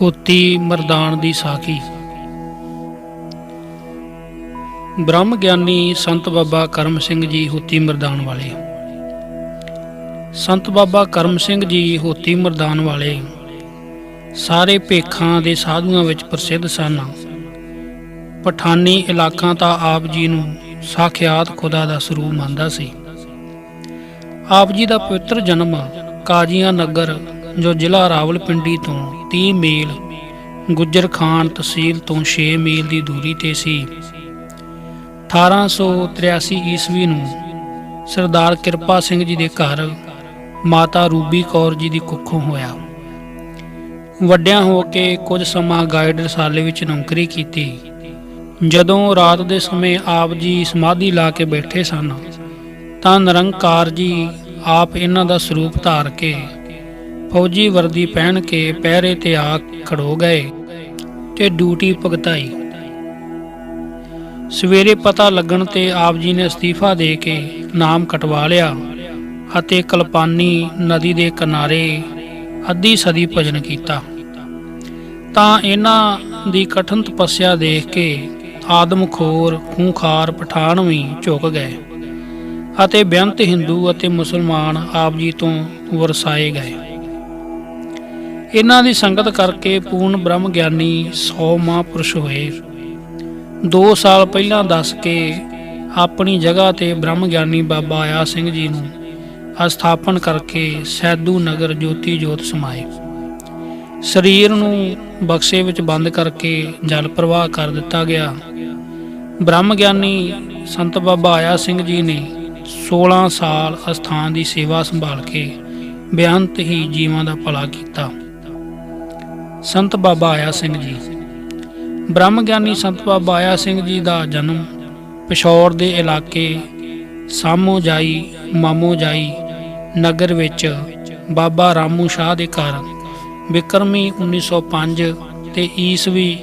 ਹੋਤੀ ਮਰਦਾਨ ਦੀ ਸਾਖੀ। ਬ੍ਰਹਮ ਗਿਆਨੀ ਸੰਤ ਬਾਬਾ ਕਰਮ ਸਿੰਘ ਜੀ ਹੋਤੀ ਮਰਦਾਨ ਵਾਲੇ। ਸੰਤ ਬਾਬਾ ਕਰਮ ਸਿੰਘ ਜੀ ਹੋਤੀ ਮਰਦਾਨ ਵਾਲੇ ਸਾਰੇ ਭੇਖਾਂ ਦੇ ਸਾਧੂਆਂ ਵਿੱਚ ਪ੍ਰਸਿੱਧ ਸਨ। ਪਠਾਨੀ ਇਲਾਕਾ ਤਾਂ ਆਪ ਜੀ ਨੂੰ ਸਾਖਿਆਤ ਖੁਦਾ ਦਾ ਸਰੂਪ ਮੰਨਦਾ ਸੀ। ਆਪ ਜੀ ਦਾ ਪਵਿੱਤਰ ਜਨਮ ਕਾਜੀਆਂ ਨਗਰ ਜੋ ਜ਼ਿਲ੍ਹਾ ਰਾਵਲਪਿੰਡੀ ਤੋਂ 30 ਮੀਲ, ਗੁੱਜਰ ਖਾਨ ਤਹਿਸੀਲ ਤੋਂ 6 ਮੀਲ ਦੀ ਦੂਰੀ ਤੇ ਸੀ। 1883 ਈਸਵੀ ਨੂੰ ਸਰਦਾਰ ਕਿਰਪਾ ਸਿੰਘ ਜੀ ਦੇ ਘਰ ਮਾਤਾ ਰੂਬੀ ਕੌਰ ਜੀ ਦੀ ਕੁੱਖੋਂ ਹੋਇਆ। ਵੱਡਿਆਂ ਹੋ ਕੇ ਕੁਝ ਸਮਾਂ ਗਾਈਡ ਰਸਾਲੇ ਵਿੱਚ ਨੌਕਰੀ ਕੀਤੀ। ਜਦੋਂ ਰਾਤ ਦੇ ਸਮੇਂ ਆਪ ਜੀ ਸਮਾਧੀ ਲਾ ਕੇ ਬੈਠੇ ਸਨ, ਤਾਂ ਨਿਰੰਕਾਰ ਜੀ ਆਪ ਇਹਨਾਂ ਦਾ ਸਰੂਪ ਧਾਰ ਕੇ ਫੌਜੀ ਵਰਦੀ ਪਹਿਨ ਕੇ ਪਹਿਰੇ ਤੇ ਆ ਖੜੋ ਗਏ ਤੇ ਡਿਊਟੀ ਭੁਗਤਾਈ। ਸਵੇਰੇ ਪਤਾ ਲੱਗਣ ਤੇ ਆਪ ਜੀ ਨੇ ਅਸਤੀਫਾ ਦੇ ਕੇ ਨਾਮ ਕਟਵਾ ਲਿਆ ਅਤੇ ਕਲਪਾਨੀ ਨਦੀ ਦੇ ਕਿਨਾਰੇ ਅੱਧੀ ਸਦੀ ਭਜਨ ਕੀਤਾ। ਤਾਂ ਇਹਨਾਂ ਦੀ ਕਠਨ ਤਪੱਸਿਆ ਦੇਖ ਕੇ ਆਦਮਖੋਰ ਖੂੰਖਾਰ ਪਠਾਨ ਵੀ ਝੁਕ ਗਏ ਅਤੇ ਬੇਅੰਤ ਹਿੰਦੂ ਅਤੇ ਮੁਸਲਮਾਨ ਆਪ ਜੀ ਤੋਂ ਵਰਸਾਏ ਗਏ। ਇਹਨਾਂ ਦੀ ਸੰਗਤ ਕਰਕੇ ਪੂਰਨ ਬ੍ਰਹਮ ਗਿਆਨੀ 100 ਮਹਾਂਪੁਰਸ਼ ਹੋਏ। 2 ਸਾਲ ਪਹਿਲਾਂ ਦੱਸ ਕੇ ਆਪਣੀ ਜਗ੍ਹਾ ਤੇ ਬ੍ਰਹਮ ਗਿਆਨੀ ਬਾਬਾ ਆਇਆ ਸਿੰਘ ਜੀ ਨੂੰ ਅਸਥਾਪਨ ਕਰਕੇ ਸੈਦੂ ਨਗਰ ਜੋਤੀ ਜੋਤ ਸਮਾਏ। ਸਰੀਰ ਨੂੰ ਬਕਸੇ ਵਿੱਚ ਬੰਦ ਕਰਕੇ ਜਲ ਪ੍ਰਵਾਹ ਕਰ ਦਿੱਤਾ ਗਿਆ। ਬ੍ਰਹਮ ਗਿਆਨੀ ਸੰਤ ਬਾਬਾ ਆਇਆ ਸਿੰਘ ਜੀ ਨੇ 16 ਸਾਲ ਅਸਥਾਨ ਦੀ ਸੇਵਾ ਸੰਭਾਲ ਕੇ ਬੇਅੰਤ ਹੀ ਜੀਵਾਂ ਦਾ ਭਲਾ ਕੀਤਾ। ਸੰਤ ਬਾਬਾ ਆਇਆ ਸਿੰਘ ਜੀ। ਬ੍ਰਹਮ ਗਿਆਨੀ ਸੰਤ ਬਾਬਾ ਆਇਆ ਸਿੰਘ ਜੀ ਦਾ ਜਨਮ ਪਿਸ਼ੌਰ ਦੇ ਇਲਾਕੇ ਸਾਮੋ ਜਾਈ, ਮਾਮੋ ਜਾਈ ਨਗਰ ਵਿੱਚ ਬਾਬਾ ਰਾਮੂ ਸ਼ਾਹ ਦੇ ਘਰ ਬਿਕਰਮੀ 1905 ਤੇ ਈਸਵੀ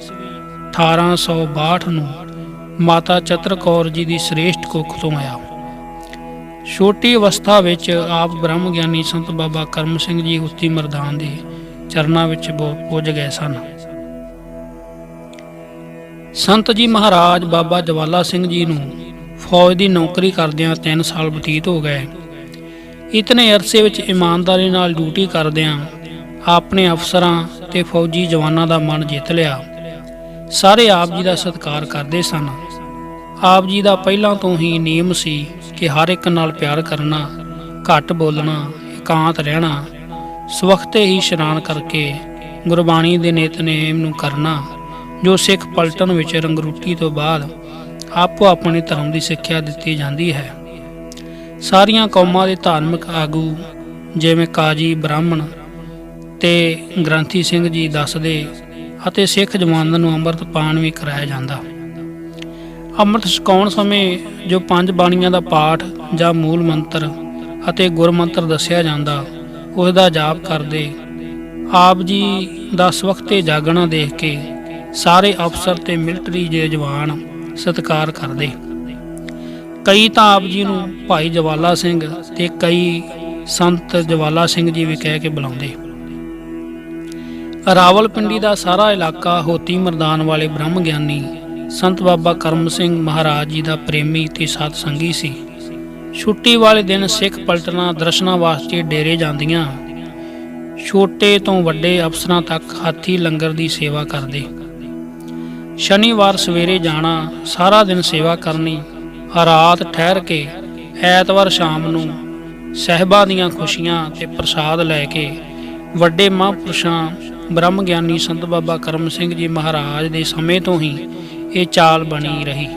1862 ਨੂੰ ਮਾਤਾ ਚਤਰ ਕੌਰ ਜੀ ਦੀ ਸ੍ਰੇਸ਼ਟ ਕੁੱਖ ਤੋਂ ਆਇਆ। ਛੋਟੀ ਅਵਸਥਾ ਵਿੱਚ ਆਪ ਬ੍ਰਹਮ ਗਿਆਨੀ ਸੰਤ ਬਾਬਾ ਕਰਮ ਸਿੰਘ ਜੀ ਹੁੱਤੀ ਮਰਦਾਨ ਦੇ ਚਰਨਾਂ ਵਿੱਚ ਪੁੱਜ ਗਏ ਸਨ। ਸੰਤ ਜੀ ਮਹਾਰਾਜ ਬਾਬਾ ਜਵਾਲਾ ਸਿੰਘ ਜੀ ਨੂੰ ਫੌਜ ਦੀ ਨੌਕਰੀ ਕਰਦਿਆਂ 3 ਸਾਲ ਬਤੀਤ ਹੋ ਗਏ। ਇਤਨੇ ਅਰਸੇ ਵਿੱਚ ਇਮਾਨਦਾਰੀ ਨਾਲ ਡਿਊਟੀ ਕਰਦਿਆਂ ਆਪਣੇ ਅਫਸਰਾਂ ਤੇ ਫੌਜੀ ਜਵਾਨਾਂ ਦਾ ਮਨ ਜਿੱਤ ਲਿਆ। ਸਾਰੇ ਆਪ ਜੀ ਦਾ ਸਤਿਕਾਰ ਕਰਦੇ ਸਨ। ਆਪ ਜੀ ਦਾ ਪਹਿਲਾਂ ਤੋਂ ਹੀ ਨਿਯਮ ਸੀ ਕਿ ਹਰ ਇੱਕ ਨਾਲ ਪਿਆਰ ਕਰਨਾ, ਘੱਟ ਬੋਲਣਾ, ਇਕਾਂਤ ਰਹਿਣਾ ਸਵਖਤੇ ਹੀ ਇਸ਼ਨਾਨ ਕਰਕੇ ਗੁਰਬਾਣੀ ਦੇ ਨਿਤਨੇਮ ਨੂੰ ਕਰਨਾ, ਜੋ ਸਿੱਖ ਪਲਟਨ ਵਿੱਚ ਰੰਗਰੂਟੀ ਤੋਂ ਬਾਅਦ ਆਪੋ ਆਪਣੇ ਧਰਮ ਦੀ ਸਿੱਖਿਆ ਦਿੱਤੀ ਜਾਂਦੀ ਹੈ। ਸਾਰੀਆਂ ਕੌਮਾਂ ਦੇ ਧਾਰਮਿਕ ਆਗੂ ਜਿਵੇਂ ਕਾਜੀ ਬ੍ਰਾਹਮਣ ਤੇ ਗ੍ਰੰਥੀ ਸਿੰਘ ਜੀ ਦੱਸਦੇ ਅਤੇ ਸਿੱਖ ਜਵਾਨਾਂ ਨੂੰ ਅੰਮ੍ਰਿਤ ਪਾਣ ਵੀ ਕਰਾਇਆ ਜਾਂਦਾ। ਅੰਮ੍ਰਿਤ ਛਕਾਉਣ ਸਮੇਂ ਜੋ ਪੰਜ ਬਾਣੀਆਂ ਦਾ ਪਾਠ ਜਾਂ ਮੂਲ ਮੰਤਰ ਅਤੇ ਗੁਰਮੰਤਰ ਦੱਸਿਆ ਜਾਂਦਾ ਉਸ ਦਾ ਜਾਪ ਕਰਦੇ। ਆਪ ਜੀ ਦਾ ਸਵਖਤੇ ਜਾਗਣਾ ਦੇਖ ਕੇ ਸਾਰੇ ਅਫਸਰ ਤੇ ਮਿਲਟਰੀ ਦੇ ਜਵਾਨ ਸਤਿਕਾਰ ਕਰਦੇ। ਕਈ ਤਾਂ ਆਪ ਜੀ ਨੂੰ ਭਾਈ ਜਵਾਲਾ ਸਿੰਘ ਤੇ ਕਈ ਸੰਤ ਜਵਾਲਾ ਸਿੰਘ ਜੀ ਵੀ ਕਹਿ ਕੇ ਬੁਲਾਉਂਦੇ। ਰਾਵਲਪਿੰਡੀ ਦਾ ਸਾਰਾ ਇਲਾਕਾ ਹੋਤੀ ਮਰਦਾਨ ਵਾਲੇ ਬ੍ਰਹਮ ਗਿਆਨੀ ਸੰਤ ਬਾਬਾ ਕਰਮ ਸਿੰਘ ਮਹਾਰਾਜ ਜੀ ਦਾ ਪ੍ਰੇਮੀ ਤੇ ਸਤ ਸੰਗੀ ਸੀ। ਛੁੱਟੀ ਵਾਲੇ ਦਿਨ ਸਿੱਖ ਪਲਟਣਾ ਦਰਸ਼ਨਾਂ ਵਾਸਤੇ ਡੇਰੇ ਜਾਂਦੀਆਂ। ਛੋਟੇ ਤੋਂ ਵੱਡੇ ਅਫਸਰਾਂ ਤੱਕ ਹਾਥੀ ਲੰਗਰ ਦੀ ਸੇਵਾ ਕਰਦੇ। ਸ਼ਨੀਵਾਰ ਸਵੇਰੇ ਜਾਣਾ, ਸਾਰਾ ਦਿਨ ਸੇਵਾ ਕਰਨੀ ਰਾਤ ਠਹਿਰ ਕੇ ਐਤਵਾਰ ਸ਼ਾਮ ਨੂੰ ਸਹਿਬਾ ਦੀਆਂ ਖੁਸ਼ੀਆਂ ਤੇ ਪ੍ਰਸਾਦ ਲੈ ਕੇ ਵੱਡੇ ਮਹਾਂਪੁਰਸ਼ਾਂ ਬ੍ਰਹਮ ਗਿਆਨੀ ਸੰਤ ਬਾਬਾ ਕਰਮ ਸਿੰਘ ਜੀ ਮਹਾਰਾਜ ਦੇ ਸਮੇਂ ਤੋਂ ਹੀ ਇਹ ਚਾਲ ਬਣੀ ਰਹੀ।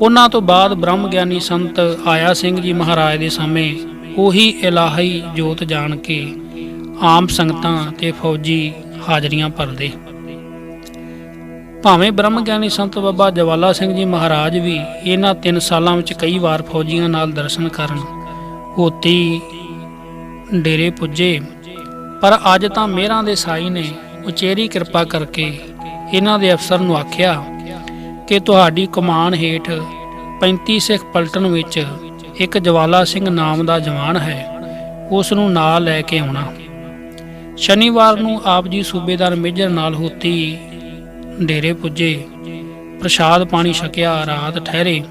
ਉਹਨਾਂ ਤੋਂ ਬਾਅਦ ਬ੍ਰਹਮ ਗਿਆਨੀ ਸੰਤ ਆਇਆ ਸਿੰਘ ਜੀ ਮਹਾਰਾਜ ਦੇ ਸਮੇਂ ਉਹੀ ਇਲਾਹੀ ਜੋਤ ਜਾਣ ਕੇ ਆਮ ਸੰਗਤਾਂ ਤੇ ਫੌਜੀ ਹਾਜ਼ਰੀਆਂ ਭਰਦੇ। ਭਾਵੇਂ ਬ੍ਰਹਮ ਗਿਆਨੀ ਸੰਤ ਬਾਬਾ ਜਵਾਲਾ ਸਿੰਘ ਜੀ ਮਹਾਰਾਜ ਵੀ ਇਹਨਾਂ 3 ਸਾਲਾਂ ਵਿੱਚ ਕਈ ਵਾਰ ਫੌਜੀਆਂ ਨਾਲ ਦਰਸ਼ਨ ਕਰਨ, ਹੋਤੀ, ਡੇਰੇ ਪੁੱਜੇ, ਪਰ ਅੱਜ ਤਾਂ ਮਿਹਰਾਂ ਦੇ ਸਾਈ ਨੇ ਉਚੇਰੀ ਕਿਰਪਾ ਕਰਕੇ ਇਹਨਾਂ ਦੇ ਅਫਸਰ ਨੂੰ ਆਖਿਆ ਕਿ ਤੁਹਾਡੀ ਕਮਾਨ ਹੇਠ 35 ਸਿੱਖ ਪਲਟਨ ਵਿੱਚ ਇੱਕ ਜਵਾਲਾ ਸਿੰਘ ਨਾਮ ਦਾ ਜਵਾਨ ਹੈ। ਉਸ ਨੂੰ ਨਾਲ ਲੈ ਕੇ ਆਉਣਾ। ਸ਼ਨੀਵਾਰ ਨੂੰ ਆਪ ਜੀ ਸੂਬੇਦਾਰ ਮੇਜਰ ਨਾਲ ਹੋਤੀ ਡੇਰੇ ਪੁੱਜੇ। ਪ੍ਰਸ਼ਾਦ ਪਾਣੀ ਛਕਿਆ, ਰਾਤ ਠਹਿਰੇ।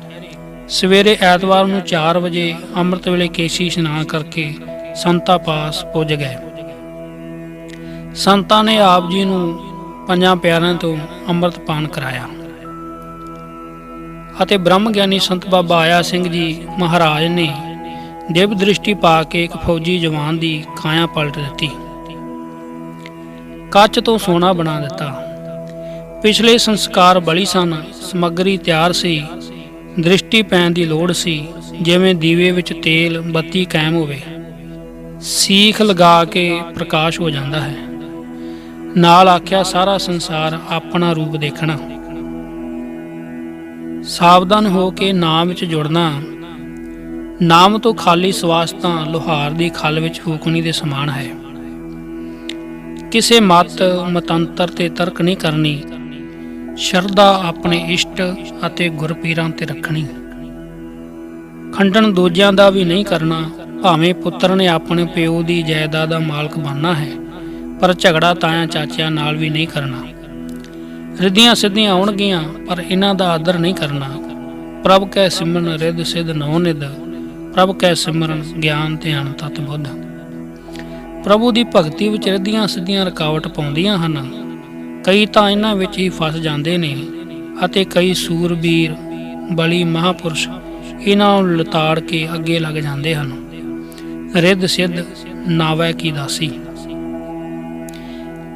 ਸਵੇਰੇ ਐਤਵਾਰ ਨੂੰ 4 ਵਜੇ ਅੰਮ੍ਰਿਤ ਵੇਲੇ ਕੇਸ਼ੀ ਇਸ਼ਨਾਨ ਕਰਕੇ ਸੰਤਾ ਪਾਸ ਪੁੱਜ ਗਏ। ਸੰਤਾਂ ਨੇ ਆਪ ਜੀ ਨੂੰ ਪੰਜਾਂ ਪਿਆਰਿਆਂ ਤੋਂ ਅੰਮ੍ਰਿਤ ਪਾਨ ਕਰਾਇਆ। ਅਤੇ ਬ੍ਰਹਮ ਗਿਆਨੀ ਸੰਤ ਬਾਬਾ ਆਇਆ ਸਿੰਘ ਜੀ ਮਹਾਰਾਜ ਨੇ ਦਿਵ ਦ੍ਰਿਸ਼ਟੀ ਪਾ ਕੇ ਇੱਕ ਫੌਜੀ ਜਵਾਨ ਦੀ ਕਾਇਆ ਪਲਟ ਦਿੱਤੀ। ਕੱਚ ਤੋਂ ਸੋਨਾ ਬਣਾ ਦਿੱਤਾ। ਪਿਛਲੇ ਸੰਸਕਾਰ ਬਲੀ ਸਨ, ਸਮੱਗਰੀ ਤਿਆਰ ਸੀ, ਦ੍ਰਿਸ਼ਟੀ ਪੈਣ ਦੀ ਲੋੜ ਸੀ, ਜਿਵੇਂ ਦੀਵੇ ਵਿੱਚ ਤੇਲ, ਬੱਤੀ ਕਾਇਮ ਹੋਵੇ। ਸੀਖ ਲਗਾ ਕੇ ਪ੍ਰਕਾਸ਼ ਹੋ ਜਾਂਦਾ ਹੈ। ਨਾਲ ਆਖਿਆ, ਸਾਰਾ ਸੰਸਾਰ ਆਪਣਾ ਰੂਪ ਦੇਖਣਾ। ਸਾਵਧਾਨ ਹੋ ਕੇ ਨਾਮ ਵਿੱਚ ਜੁੜਨਾ। ਨਾਮ ਤੋਂ ਖਾਲੀ ਸਵਾਸ ਤਾਂ ਲੋਹਾਰ ਦੀ ਖਲ ਵਿੱਚ ਫੂਕਣੀ ਦੇ ਸਮਾਨ ਹੈ। ਕਿਸੇ ਮਤ, ਮਤੰਤਰ ਤੇ ਤਰਕ ਨਹੀਂ ਕਰਨੀ। ਸ਼ਰਧਾ ਆਪਣੇ ਇਸ਼ਟ ਅਤੇ ਗੁਰਪੀਰਾਂ ਤੇ ਰੱਖਣੀ। ਖੰਡਨ ਦੂਜਿਆਂ ਦਾ ਵੀ ਨਹੀਂ ਕਰਨਾ, ਭਾਵੇਂ ਪੁੱਤਰ ਨੇ ਆਪਣੇ ਪਿਓ ਦੀ ਜਾਇਦਾਦ ਦਾ ਮਾਲਕ ਬਣਨਾ ਹੈ, ਪਰ ਝਗੜਾ ਤਾਇਆ ਚਾਚਿਆਂ ਨਾਲ ਵੀ ਨਹੀਂ ਕਰਨਾ। ਰਿੱਧੀਆਂ ਸਿੱਧੀਆਂ ਆਉਣਗੀਆਂ, ਪਰ ਇਹਨਾਂ ਦਾ ਆਦਰ ਨਹੀਂ ਕਰਨਾ। ਪ੍ਰਭ ਕੈ ਸਿਮਰਨ, ਰਿੱਧ ਸਿੱਧ ਨੌ ਨਿਧ। ਪ੍ਰਭ ਕੈ ਸਿਮਰਨ, ਗਿਆਨ, ਧਿਆਨ, ਤਤ ਬੁੱਧ। ਪ੍ਰਭੂ ਦੀ ਭਗਤੀ ਵਿੱਚ ਰਿੱਧੀਆਂ ਸਿੱਧੀਆਂ ਰੁਕਾਵਟ ਪਾਉਂਦੀਆਂ ਹਨ। ਕਈ ਤਾਂ ਇਹਨਾਂ ਵਿੱਚ ਹੀ ਫਸ ਜਾਂਦੇ ਨੇ, ਅਤੇ ਕਈ ਸੂਰਬੀਰ, ਬਲੀ ਮਹਾਪੁਰਸ਼ ਇਹਨਾਂ ਨੂੰ ਲਤਾੜ ਕੇ ਅੱਗੇ ਲੱਗ ਜਾਂਦੇ ਹਨ। ਰਿੱਧ ਸਿੱਧ ਨਾਵੈ ਕੀ ਦਾਸੀ?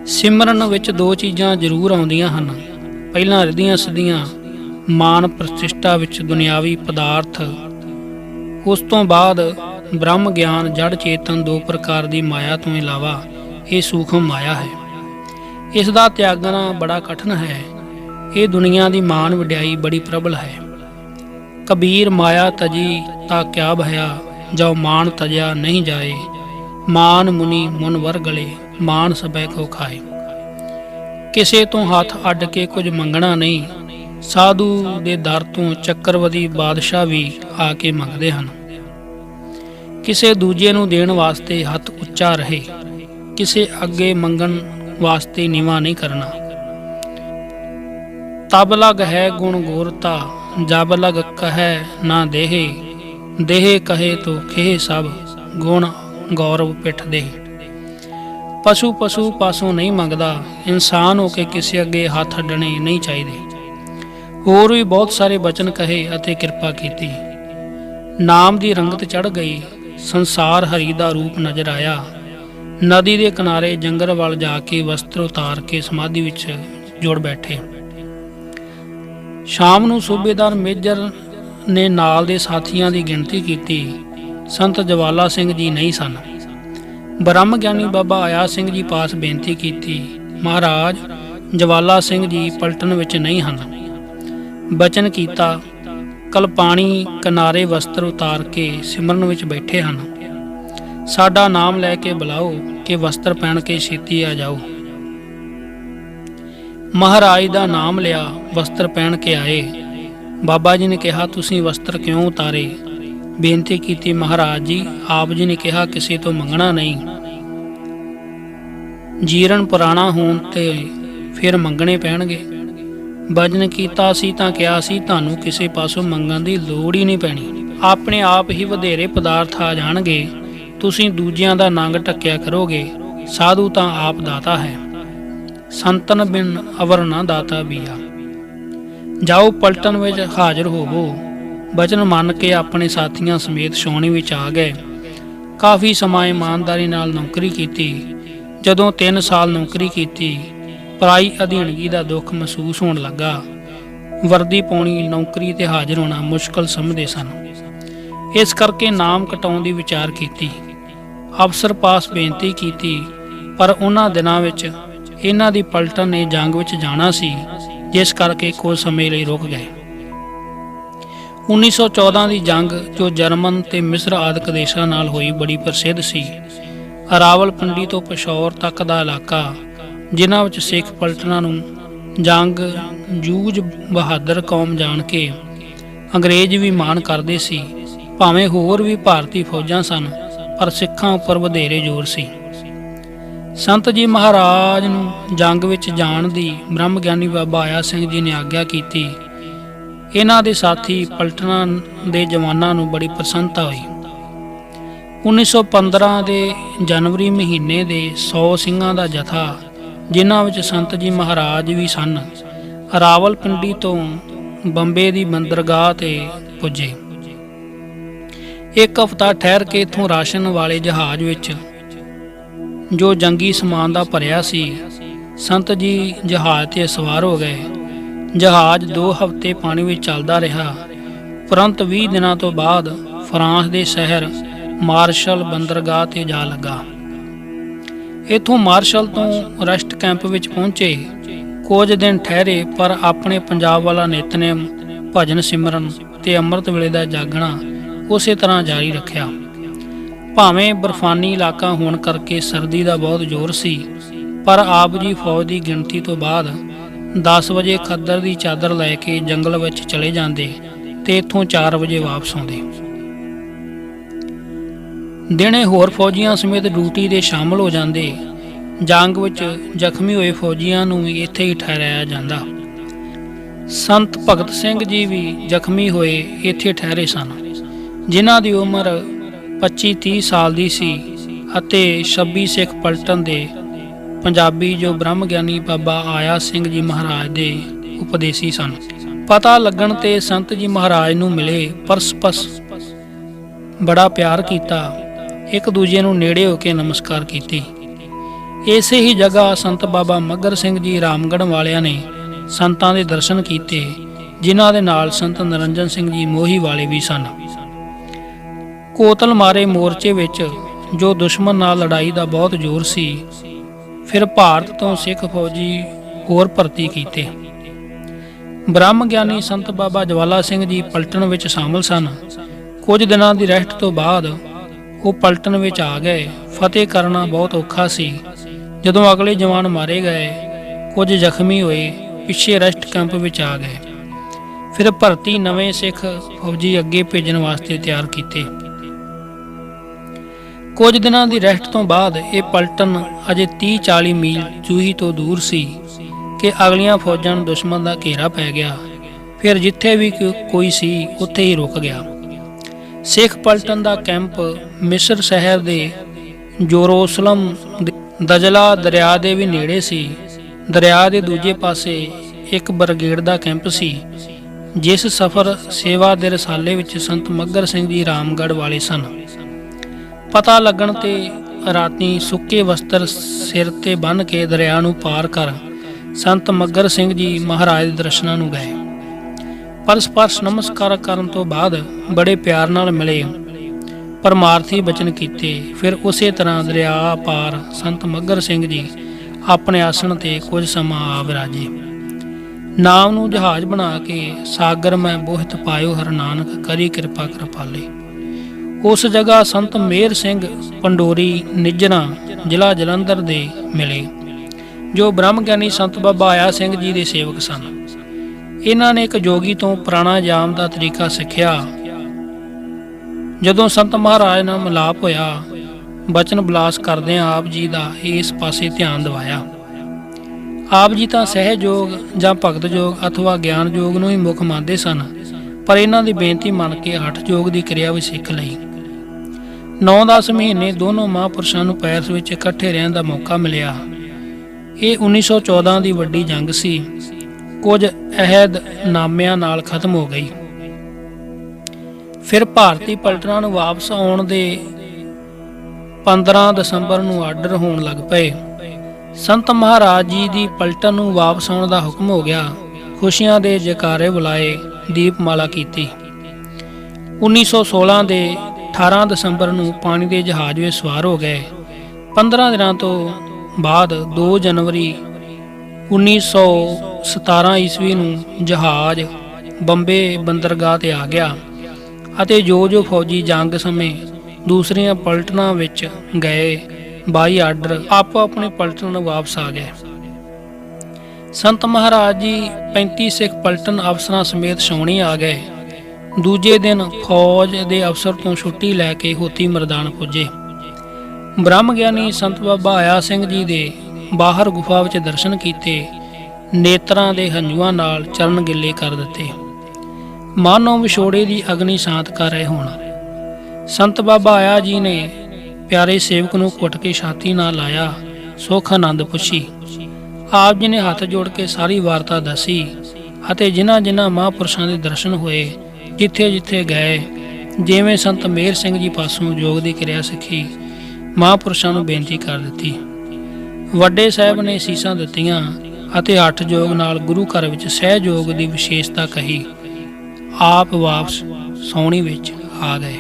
ਸਿਮਰਨ ਵਿੱਚ ਦੋ ਚੀਜ਼ਾਂ ਜ਼ਰੂਰ ਆਉਂਦੀਆਂ ਹਨ। ਪਹਿਲਾਂ ਰਿੱਧੀਆਂ ਸਿੱਧੀਆਂ, ਮਾਨ ਪ੍ਰਤਿਸ਼ਠਾ ਵਿੱਚ ਦੁਨਿਆਵੀ ਪਦਾਰਥ। ਉਸ ਤੋਂ ਬਾਅਦ ਬ੍ਰਹਮ ਗਿਆਨ, ਜੜ ਚੇਤਨ ਦੋ ਪ੍ਰਕਾਰ ਦੀ ਮਾਇਆ ਤੋਂ ਇਲਾਵਾ ਇਹ ਸੂਖਮ ਮਾਇਆ ਹੈ। ਇਸ ਦਾ ਤਿਆਗਣਾ ਬੜਾ ਕਠਿਨ ਹੈ। ਇਹ ਦੁਨੀਆ ਦੀ ਮਾਨ ਵਡਿਆਈ ਬੜੀ ਪ੍ਰਬਲ ਹੈ। ਕਬੀਰ ਮਾਇਆ ਤਜੀ ਤਾਂ ਕਿਆ ਭਇਆ, ਜੋ ਮਾਨ ਤਜਿਆ ਨਹੀਂ ਜਾਏ। ਮਾਨ ਮੁਨੀ ਮੁਨ ਗਲੇ, ਮਾਨ ਸਬੈ ਕੋ ਖਾਏ। ਕਿਸੇ ਤੋਂ ਹੱਥ ਅੱਡ ਕੇ ਕੁਝ ਮੰਗਣਾ ਨਹੀਂ, ਸਾਧੂ ਦੇ ਦਰ ਤੋਂ ਚੱਕਰਵਦੀ ਬਾਦਸ਼ਾਹ ਵੀ ਆ ਕੇ ਮੰਗਦੇ ਹਨ। ਕਿਸੇ ਦੂਜੇ ਨੂੰ ਦੇਣ ਵਾਸਤੇ ਹੱਥ ਉੱਚਾ ਰਹੇ, ਕਿਸੇ ਅੱਗੇ ਮੰਗਣ ਵਾਸਤੇ ਨੀਵਾ ਨਹੀਂ ਕਰਨਾ। ਤਬ ਲਗ ਹੈ ਗੁਣ ਗੋਰਤਾ, ਜਬ ਲਗ ਕਹੈ ਨਾ ਦੇਹੇ, ਦੇਹ ਕਹੇ ਤੋ ਖੇ ਸਭ ਗੁਣ ਗੌਰਵ ਪਿੱਠ ਦੇ ਪਸ਼ੂ ਪਸ਼ੂ ਪਾਸੋਂ ਨਹੀਂ ਮੰਗਦਾ, ਇਨਸਾਨ ਹੋ ਕੇ ਕਿਸੇ ਅੱਗੇ ਹੱਥ ਅੱਡਣੇ ਨਹੀਂ ਚਾਹੀਦੇ। ਹੋਰ ਵੀ ਬਹੁਤ ਸਾਰੇ ਬਚਨ ਕਹੇ ਅਤੇ ਕਿਰਪਾ ਕੀਤੀ। ਨਾਮ ਦੀ ਰੰਗਤ ਚੜ ਗਈ, ਸੰਸਾਰ ਹਰੀ ਦਾ ਰੂਪ ਨਜ਼ਰ ਆਇਆ। ਨਦੀ ਦੇ ਕਿਨਾਰੇ ਜੰਗਲ ਵੱਲ ਜਾ ਕੇ ਵਸਤਰ ਉਤਾਰ ਕੇ ਸਮਾਧੀ ਵਿੱਚ ਜੁੜ ਬੈਠੇ। ਸ਼ਾਮ ਨੂੰ ਸੂਬੇਦਾਰ ਮੇਜਰ ਨੇ ਨਾਲ ਦੇ ਸਾਥੀਆਂ ਦੀ ਗਿਣਤੀ ਕੀਤੀ। ਸੰਤ ਜਵਾਲਾ ਸਿੰਘ ਜੀ ਨਹੀਂ ਸਨ। ਬ੍ਰਹਮ ਗਿਆਨੀ ਬਾਬਾ ਆਇਆ ਸਿੰਘ ਜੀ ਪਾਸ ਬੇਨਤੀ ਕੀਤੀ, ਮਹਾਰਾਜ, ਜਵਾਲਾ ਸਿੰਘ ਜੀ ਪਲਟਨ ਵਿੱਚ ਨਹੀਂ ਹਨ। ਬਚਨ ਕੀਤਾ ਕਲਪਾਣੀ ਕਿਨਾਰੇ ਵਸਤਰ ਉਤਾਰ ਕੇ ਸਿਮਰਨ ਵਿੱਚ ਬੈਠੇ ਹਨ। ਸਾਡਾ ਨਾਮ ਲੈ ਕੇ ਬੁਲਾਓ ਕਿ ਵਸਤਰ ਪਹਿਨ ਕੇ ਛੇਤੀ ਆ ਜਾਓ। ਮਹਾਰਾਜ ਦਾ ਨਾਮ ਲਿਆ, ਵਸਤਰ ਪਹਿਨ ਕੇ ਆਏ। ਬਾਬਾ ਜੀ ਨੇ ਕਿਹਾ, ਤੁਸੀਂ ਵਸਤਰ ਕਿਉਂ ਉਤਾਰੇ? ਬੇਨਤੀ ਕੀਤੀ, ਮਹਾਰਾਜ ਜੀ, ਆਪ ਜੀ ਨੇ ਕਿਹਾ, ਕਿਸੇ ਤੋਂ ਮੰਗਣਾ ਨਹੀਂ। ਜੀਰਨ ਪੁਰਾਣਾ ਹੋਣ ਤੇ ਫਿਰ ਮੰਗਣੇ ਪੈਣਗੇ। ਵਜਨ ਕੀਤਾ ਸੀ ਤਾਂ ਕਿਹਾ ਸੀ, ਤੁਹਾਨੂੰ ਕਿਸੇ ਪਾਸੋਂ ਮੰਗਣ ਦੀ ਲੋੜ ਹੀ ਨਹੀਂ ਪੈਣੀ। ਆਪਣੇ ਆਪ ਹੀ ਵਧੇਰੇ ਪਦਾਰਥ ਆ ਜਾਣਗੇ। ਤੁਸੀਂ ਦੂਜਿਆਂ ਦਾ ਨੰਗ ਟੱਕਿਆ ਕਰੋਗੇ। ਸਾਧੂ ਤਾਂ ਆਪ ਦਾਤਾ ਹੈ। ਸੰਤਨ ਬਿਨ ਅਵਰ ਨਾ ਦਾਤਾ ਬੀਆ। ਜਾਓ ਪਲਟਨ ਵਿੱਚ ਹਾਜ਼ਰ ਹੋਵੋ। ਬਚਨ ਮੰਨ ਕੇ ਆਪਣੇ ਸਾਥੀਆਂ ਸਮੇਤ ਛਾਉਣੀ ਵਿੱਚ ਆ ਗਏ। ਕਾਫੀ ਸਮਾਂ ਇਮਾਨਦਾਰੀ ਨਾਲ ਨੌਕਰੀ ਕੀਤੀ। ਜਦੋਂ 3 ਸਾਲ ਨੌਕਰੀ ਕੀਤੀ ਪਰਾਈ ਅਧੀਨਗੀ ਦਾ ਦੁੱਖ ਮਹਿਸੂਸ ਹੋਣ ਲੱਗਾ। ਵਰਦੀ ਪਾਉਣੀ, ਨੌਕਰੀ ਤੇ ਹਾਜ਼ਰ ਹੋਣਾ ਮੁਸ਼ਕਲ ਸਮਝਦੇ ਸਨ। ਇਸ ਕਰਕੇ ਨਾਮ ਕਟਾਉਣ ਦੀ ਵਿਚਾਰ ਕੀਤੀ। ਅਫਸਰ ਪਾਸ ਬੇਨਤੀ ਕੀਤੀ, ਪਰ ਉਹਨਾਂ ਦਿਨਾਂ ਵਿੱਚ ਇਹਨਾਂ ਦੀ ਪਲਟਨ ਨੇ ਜੰਗ ਵਿੱਚ ਜਾਣਾ ਸੀ, ਜਿਸ ਕਰਕੇ ਕੁਝ ਸਮੇਂ ਲਈ ਰੁਕ ਗਏ। 1914 ਦੀ ਜੰਗ, ਜੋ ਜਰਮਨ ਤੇ ਮਿਸਰ ਆਦਿਕ ਦੇਸ਼ਾਂ ਨਾਲ ਹੋਈ, ਬੜੀ ਪ੍ਰਸਿੱਧ ਸੀ। ਰਾਵਲਪਿੰਡੀ ਤੋਂ ਪਸ਼ੌਰ ਤੱਕ ਦਾ ਇਲਾਕਾ, ਜਿਨ੍ਹਾਂ ਵਿੱਚ ਸਿੱਖ ਪਲਟਨਾਂ ਨੂੰ ਜੰਗ ਜੂਝ ਬਹਾਦਰ ਕੌਮ ਜਾਣ ਕੇ ਅੰਗਰੇਜ਼ ਵੀ ਮਾਣ ਕਰਦੇ ਸੀ। ਭਾਵੇਂ ਹੋਰ ਵੀ ਭਾਰਤੀ ਫੌਜਾਂ ਸਨ, ਪਰ ਸਿੱਖਾਂ ਉੱਪਰ ਵਧੇਰੇ ਜ਼ੋਰ ਸੀ। ਸੰਤ ਜੀ ਮਹਾਰਾਜ ਨੂੰ ਜੰਗ ਵਿੱਚ ਜਾਣ ਦੀ ਬ੍ਰਹਮ ਗਿਆਨੀ ਬਾਬਾ ਆਇਆ ਸਿੰਘ ਜੀ ਨੇ ਆਗਿਆ ਕੀਤੀ। ਇਹਨਾਂ ਦੇ ਸਾਥੀ ਪਲਟਣਾ ਦੇ ਜਵਾਨਾਂ ਨੂੰ ਬੜੀ ਪ੍ਰਸੰਨਤਾ ਹੋਈ। 1915 ਦੇ ਜਨਵਰੀ ਮਹੀਨੇ ਦੇ 100 ਸਿੰਘਾਂ ਦਾ ਜਥਾ, ਜਿਨ੍ਹਾਂ ਵਿੱਚ ਸੰਤ ਜੀ ਮਹਾਰਾਜ ਵੀ ਸਨ, ਰਾਵਲਪਿੰਡੀ ਤੋਂ ਬੰਬੇ ਦੀ ਬੰਦਰਗਾਹ ਤੇ ਪੁੱਜੇ। ਇੱਕ ਹਫ਼ਤਾ ਠਹਿਰ ਕੇ ਇਥੋਂ ਰਾਸ਼ਨ ਵਾਲੇ ਜਹਾਜ਼ ਵਿੱਚ ਜੋ ਜੰਗੀ ਸਮਾਨ ਦਾ ਭਰਿਆ ਸੀ, ਸੰਤ ਜੀ ਜਹਾਜ਼ ਤੇ ਸਵਾਰ ਹੋ ਗਏ। ਜਹਾਜ਼ 2 ਹਫ਼ਤੇ ਪਾਣੀ ਵਿੱਚ ਚੱਲਦਾ ਰਿਹਾ। ਤੁਰੰਤ 20 ਦਿਨਾਂ ਤੋਂ ਬਾਅਦ ਫਰਾਂਸ ਦੇ ਸ਼ਹਿਰ ਮਾਰਸ਼ਲ ਬੰਦਰਗਾਹ ਤੇ ਜਾ ਲੱਗਾ। ਇਥੋਂ ਮਾਰਸ਼ਲ ਤੋਂ ਰੈਸਟ ਕੈਂਪ ਵਿੱਚ ਪਹੁੰਚੇ। ਕੁਝ ਦਿਨ ਠਹਿਰੇ, ਪਰ ਆਪਣੇ ਪੰਜਾਬ ਵਾਲਾ ਨਿਤਨੇਮ, ਭਜਨ ਸਿਮਰਨ ਤੇ ਅੰਮ੍ਰਿਤ ਵੇਲੇ ਦਾ ਜਾਗਣਾ ਉਸੇ ਤਰ੍ਹਾਂ ਜਾਰੀ ਰੱਖਿਆ। ਭਾਵੇਂ ਬਰਫਾਨੀ ਇਲਾਕਾ ਹੋਣ ਕਰਕੇ ਸਰਦੀ ਦਾ ਬਹੁਤ ਜ਼ੋਰ ਸੀ, ਪਰ ਆਪ ਜੀ ਫੌਜ ਦੀ ਗਿਣਤੀ ਤੋਂ ਬਾਅਦ 10 ਵਜੇ ਖੱਦਰ ਦੀ ਚਾਦਰ ਲੈ ਕੇ ਜੰਗਲ ਵਿੱਚ ਚਲੇ ਜਾਂਦੇ ਤੇ ਇੱਥੋਂ 4 ਵਜੇ ਵਾਪਸ ਆਉਂਦੇ। ਦਿਨੇ ਹੋਰ ਫੌਜੀਆਂ ਸਮੇਤ ਡਿਊਟੀ ਦੇ ਸ਼ਾਮਲ ਹੋ ਜਾਂਦੇ। ਜੰਗ ਵਿੱਚ ਜ਼ਖਮੀ ਹੋਏ ਫੌਜੀਆਂ ਨੂੰ ਵੀ ਇੱਥੇ ਹੀ ਠਹਿਰਾਇਆ ਜਾਂਦਾ। ਸੰਤ ਭਗਤ ਸਿੰਘ ਜੀ ਵੀ ਜ਼ਖਮੀ ਹੋਏ ਇੱਥੇ ਠਹਿਰੇ ਸਨ, ਜਿਨ੍ਹਾਂ ਦੀ ਉਮਰ 25-30 ਸਾਲ ਦੀ ਸੀ ਅਤੇ 26 ਸਿੱਖ ਪਲਟਨ ਦੇ ਪੰਜਾਬੀ ਜੋ ਬ੍ਰਹਮ ਗਿਆਨੀ ਬਾਬਾ ਆਇਆ ਸਿੰਘ ਜੀ ਮਹਾਰਾਜ ਦੇ ਉਪਦੇਸੀ ਸਨ। ਪਤਾ ਲੱਗਣ ਤੇ ਸੰਤ ਜੀ ਮਹਾਰਾਜ ਨੂੰ ਮਿਲੇ, ਪਰਸਪਸ ਬੜਾ ਪਿਆਰ ਕੀਤਾ, ਇੱਕ ਦੂਜੇ ਨੂੰ ਨੇੜੇ ਹੋ ਕੇ ਨਮਸਕਾਰ ਕੀਤੀ। ਇਸੇ ਹੀ ਜਗ੍ਹਾ ਸੰਤ ਬਾਬਾ ਮੱਗਰ ਸਿੰਘ ਜੀ ਰਾਮਗੜ੍ਹ ਵਾਲਿਆਂ ਨੇ ਸੰਤਾਂ ਦੇ ਦਰਸ਼ਨ ਕੀਤੇ, ਜਿਨ੍ਹਾਂ ਦੇ ਨਾਲ ਸੰਤ ਨਰਿੰਜਨ ਸਿੰਘ ਜੀ ਮੋਹੀ ਵਾਲੇ ਵੀ ਸਨ। ਕੋਤਲ ਮਾਰੇ ਮੋਰਚੇ ਵਿੱਚ ਜੋ ਦੁਸ਼ਮਣ ਨਾਲ ਲੜਾਈ ਦਾ ਬਹੁਤ ਜ਼ੋਰ ਸੀ ਫਿਰ ਭਾਰਤ ਤੋਂ ਸਿੱਖ ਫੌਜੀ ਹੋਰ ਭਰਤੀ ਕੀਤੇ। ਬ੍ਰਹਮ ਗਿਆਨੀ ਸੰਤ ਬਾਬਾ ਜਵਾਲਾ ਸਿੰਘ ਜੀ ਪਲਟਣ ਵਿੱਚ ਸ਼ਾਮਲ ਸਨ। ਕੁਝ ਦਿਨਾਂ ਦੀ ਰਹਿਤ ਤੋਂ ਬਾਅਦ ਉਹ ਪਲਟਣ ਵਿੱਚ ਆ ਗਏ। ਫਤਿਹ ਕਰਨਾ ਬਹੁਤ ਔਖਾ ਸੀ। ਜਦੋਂ ਅਗਲੇ ਜਵਾਨ ਮਾਰੇ ਗਏ, ਕੁਝ ਜ਼ਖਮੀ ਹੋਏ, ਪਿੱਛੇ ਰੈਸਟ ਕੈਂਪ ਵਿੱਚ ਆ ਗਏ। ਫਿਰ ਭਰਤੀ ਨਵੇਂ ਸਿੱਖ ਫੌਜੀ ਅੱਗੇ ਭੇਜਣ ਵਾਸਤੇ ਤਿਆਰ ਕੀਤੇ। ਕੁਝ ਦਿਨਾਂ ਦੀ ਰੈਸਟ ਤੋਂ ਬਾਅਦ ਇਹ ਪਲਟਨ ਅਜੇ 30-40 ਮੀਲ ਜੂਹੀ ਤੋਂ ਦੂਰ ਸੀ ਕਿ ਅਗਲੀਆਂ ਫੌਜਾਂ ਨੂੰ ਦੁਸ਼ਮਣ ਦਾ ਘੇਰਾ ਪੈ ਗਿਆ। ਫਿਰ ਜਿੱਥੇ ਵੀ ਕੋਈ ਸੀ, ਉੱਥੇ ਹੀ ਰੁਕ ਗਿਆ। ਸਿੱਖ ਪਲਟਨ ਦਾ ਕੈਂਪ ਮਿਸਰ ਸ਼ਹਿਰ ਦੇ ਜੋਰੋਸਲਮ ਦਜਲਾ ਦਰਿਆ ਦੇ ਵੀ ਨੇੜੇ ਸੀ। ਦਰਿਆ ਦੇ ਦੂਜੇ ਪਾਸੇ ਇੱਕ ਬਰਗੇਡ ਦਾ ਕੈਂਪ ਸੀ, ਜਿਸ ਸਫ਼ਰ ਸੇਵਾ ਦੇ ਰਸਾਲੇ ਵਿੱਚ ਸੰਤ ਮੱਗਰ ਸਿੰਘ ਜੀ ਰਾਮਗੜ੍ਹ ਵਾਲੇ ਸਨ। ਪਤਾ ਲੱਗਣ ਤੇ ਰਾਤੀ ਸੁੱਕੇ ਵਸਤਰ ਸਿਰ ਤੇ ਬੰਨ੍ਹ ਕੇ ਦਰਿਆ ਨੂੰ ਪਾਰ ਕਰ ਸੰਤ ਮੱਗਰ ਸਿੰਘ ਜੀ ਮਹਾਰਾਜ ਦੇ ਦਰਸ਼ਨਾਂ ਨੂੰ ਗਏ। ਪਰਸਪਰਸ਼ ਨਮਸਕਾਰ ਕਰਨ ਤੋਂ ਬਾਅਦ ਬੜੇ ਪਿਆਰ ਨਾਲ ਮਿਲੇ। ਪਰਮਾਰਥੀ ਬਚਨ ਕੀਤੇ। ਫਿਰ ਉਸੇ ਤਰ੍ਹਾਂ ਦਰਿਆ ਪਾਰ ਸੰਤ ਮੱਗਰ ਸਿੰਘ ਜੀ ਆਪਣੇ ਆਸਣ ਤੇ ਕੁਝ ਸਮਾਂ ਆ ਵਿਰਾਜੇ ਨਾਮ ਨੂੰ ਜਹਾਜ਼ ਬਣਾ ਕੇ, ਸਾਗਰ, ਮੈਂ ਬੋਹਿਤ ਪਾਇਓ ਹਰ ਨਾਨਕ, ਕਰੀ ਕਿਰਪਾ ਕਿਰਪਾਲੇ। ਉਸ ਜਗ੍ਹਾ ਸੰਤ ਮੇਰ ਸਿੰਘ ਪੰਡੋਰੀ ਨਿੱਜਣਾ ਜ਼ਿਲ੍ਹਾ ਜਲੰਧਰ ਦੇ ਮਿਲੇ, ਜੋ ਬ੍ਰਹਮ ਗਿਆਨੀ ਸੰਤ ਬਾਬਾ ਆਇਆ ਸਿੰਘ ਜੀ ਦੇ ਸੇਵਕ ਸਨ। ਇਹਨਾਂ ਨੇ ਇੱਕ ਜੋਗੀ ਤੋਂ ਪ੍ਰਾਣਾਯਾਮ ਦਾ ਤਰੀਕਾ ਸਿੱਖਿਆ। ਜਦੋਂ ਸੰਤ ਮਹਾਰਾਜ ਨਾਲ ਮਿਲਾਪ ਹੋਇਆ, ਬਚਨ ਬਲਾਸ ਕਰਦਿਆਂ ਆਪ ਜੀ ਦਾ ਇਸ ਪਾਸੇ ਧਿਆਨ ਦਿਵਾਇਆ। ਆਪ ਜੀ ਤਾਂ ਸਹਿਯੋਗ ਜਾਂ ਭਗਤ ਯੋਗ ਅਥਵਾ ਗਿਆਨ ਯੋਗ ਨੂੰ ਹੀ ਮੁੱਖ ਮੰਨਦੇ ਸਨ, ਪਰ ਇਹਨਾਂ ਦੀ ਬੇਨਤੀ ਮੰਨ ਕੇ ਹਠ ਯੋਗ ਦੀ ਕਿਰਿਆ ਵੀ ਸਿੱਖ ਲਈ। 9-10 ਮਹੀਨੇ ਦੋਨੋਂ ਮਹਾਂਪੁਰਸ਼ਾਂ ਨੂੰ ਪੈਰਿਸ ਵਿੱਚ ਇਕੱਠੇ ਰਹਿਣ ਦਾ ਮੌਕਾ ਮਿਲਿਆ। ਇਹ 1914 ਦੀ ਵੱਡੀ ਜੰਗ ਸੀ। ਕੁਝ ਅਹਿਦ ਨਾਮਿਆਂ ਨਾਲ ਖਤਮ ਹੋ ਗਈ। ਫਿਰ ਭਾਰਤੀ ਪਲਟਨਾਂ ਨੂੰ ਵਾਪਸ ਆਉਣ ਦੇ 15 ਦਸੰਬਰ ਨੂੰ ਆਰਡਰ ਹੋਣ ਲੱਗ ਪਏ। ਸੰਤ ਮਹਾਰਾਜ ਜੀ ਦੀ ਪਲਟਨ ਨੂੰ ਵਾਪਸ ਆਉਣ ਦਾ ਹੁਕਮ ਹੋ ਗਿਆ। ਖੁਸ਼ੀਆਂ ਦੇ ਜਕਾਰੇ ਬੁਲਾਏ, ਦੀਪਮਾਲਾ ਕੀਤੀ। 1916 ਦੇ 18 ਦਸੰਬਰ ਨੂੰ ਪਾਣੀ ਦੇ ਜਹਾਜ਼ ਵਿੱਚ ਸਵਾਰ ਹੋ ਗਏ। 15 ਦਿਨਾਂ ਤੋਂ ਬਾਅਦ 2 ਜਨਵਰੀ 1917 ਈਸਵੀ ਨੂੰ ਜਹਾਜ਼ ਬੰਬੇ ਬੰਦਰਗਾਹ ਤੇ ਆ ਗਿਆ ਅਤੇ ਜੋ ਜੋ ਫੌਜੀ ਜੰਗ ਸਮੇਂ ਦੂਸਰੀਆਂ ਪਲਟਨਾਂ ਵਿੱਚ ਗਏ, ਬਾਈ ਆਰਡਰ ਆਪੋ ਆਪਣੇ ਪਲਟਨ ਨੂੰ ਵਾਪਸ ਆ ਗਏ। ਸੰਤ ਮਹਾਰਾਜ ਜੀ 35 ਸਿੱਖ ਪਲਟਨ ਅਫਸਰਾਂ ਸਮੇਤ ਛਾਉਣੀ ਆ ਗਏ। ਦੂਜੇ ਦਿਨ ਫੌਜ ਦੇ ਅਫਸਰ ਤੋਂ ਛੁੱਟੀ ਲੈ ਕੇ ਹੋਤੀ ਮਰਦਾਨ ਪੁੱਜੇ। ਬ੍ਰਹਮ ਗਿਆਨੀ ਸੰਤ ਬਾਬਾ ਆਇਆ ਸਿੰਘ ਜੀ ਦੇ ਬਾਹਰ ਗੁਫਾ ਵਿੱਚ ਦਰਸ਼ਨ ਕੀਤੇ, ਨੇਤਰਾਂ ਦੇ ਹੰਝੂਆਂ ਨਾਲ ਚਰਨ ਗਿੱਲੇ ਕਰ ਦਿੱਤੇ। ਮਾਨੋ ਵਿਛੋੜੇ ਦੀ ਅਗਨੀ ਸ਼ਾਂਤ ਕਰ ਰਹੇ ਹੋਣ। ਸੰਤ ਬਾਬਾ ਆਇਆ ਜੀ ਨੇ ਪਿਆਰੇ ਸੇਵਕ ਨੂੰ ਘੁੱਟ ਕੇ ਛਾਤੀ ਨਾਲ ਲਾਇਆ, ਸੁਖ ਆਨੰਦ ਪੁੱਛੀ। ਆਪ ਜੀ ਨੇ ਹੱਥ ਜੋੜ ਕੇ ਸਾਰੀ ਵਾਰਤਾ ਦੱਸੀ ਅਤੇ ਜਿਨ੍ਹਾਂ ਜਿਨ੍ਹਾਂ ਮਹਾਂਪੁਰਸ਼ਾਂ ਦੇ ਦਰਸ਼ਨ ਹੋਏ ਜਿੱਥੇ ਜਿੱਥੇ ਗਏ, ਜਿਵੇਂ ਸੰਤ ਮੇਰ ਸਿੰਘ ਜੀ ਪਾਸੋਂ ਯੋਗ ਦੀ ਕਿਰਿਆ ਸਿੱਖੀ, ਮਹਾਂਪੁਰਸ਼ਾਂ ਨੂੰ ਬੇਨਤੀ ਕਰ ਦਿੱਤੀ। ਵੱਡੇ ਸਾਹਿਬ ਨੇ ਸੀਸਾਂ ਦਿੱਤੀਆਂ ਅਤੇ ਅੱਠ ਜੋਗ ਨਾਲ ਗੁਰੂ ਘਰ ਵਿੱਚ ਸਹਿਯੋਗ ਦੀ ਵਿਸ਼ੇਸ਼ਤਾ ਕਹੀ। ਆਪ ਵਾਪਸ ਸੌਣੀ ਵਿੱਚ ਆ ਗਏ।